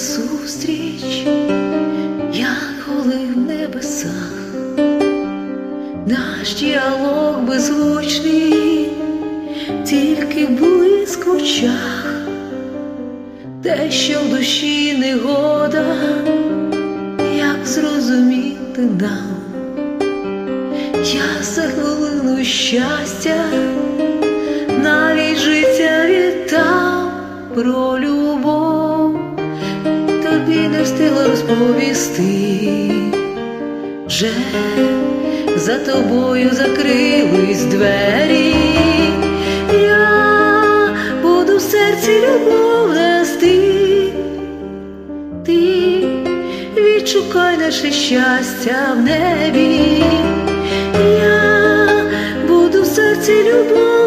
зустріч, янголи в небесах, наш діалог беззвучний, тільки блиск в очах, те, що в душі негода, як зрозуміти нам, я за хвилину щастя, навіть життя вітав про тобі не встигла розповісти, вже за тобою закрились двері, я буду в серці любов нести, ти відшукай наше щастя в небі, я буду в серці любов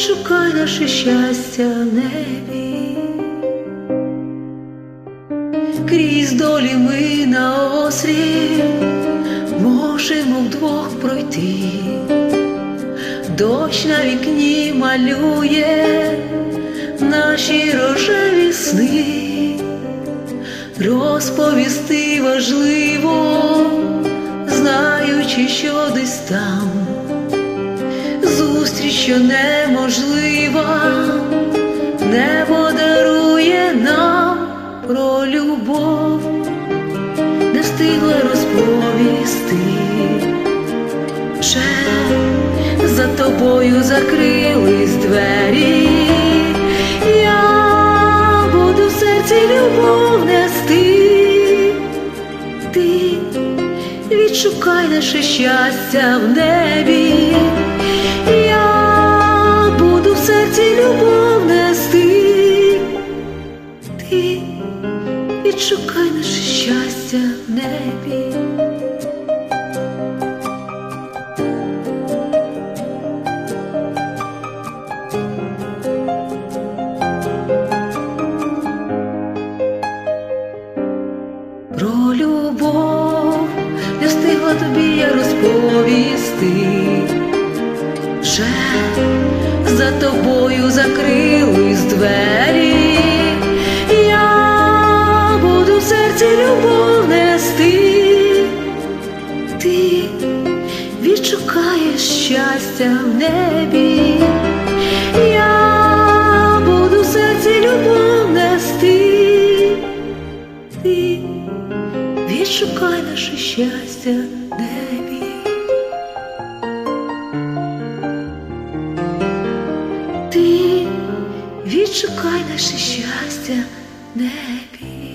відшукай наше щастя в небі. Крізь долі ми на острів можемо вдвох пройти, дощ на вікні малює наші рожеві сни, розповісти важливо, знаючи, що десь там що неможлива, небо дарує нам про любов, не встигла розповісти, вже за тобою закрились двері, я буду в серці любов нести, ти відшукай наше щастя в небі, відшукай наше щастя в небі. Про любов не встигла тобі я розповісти, вже за тобою закрились двері, щастя в небі, я буду в серці любов нести ти відшукай наше щастя в небі. Ти відшукай наше щастя в небі.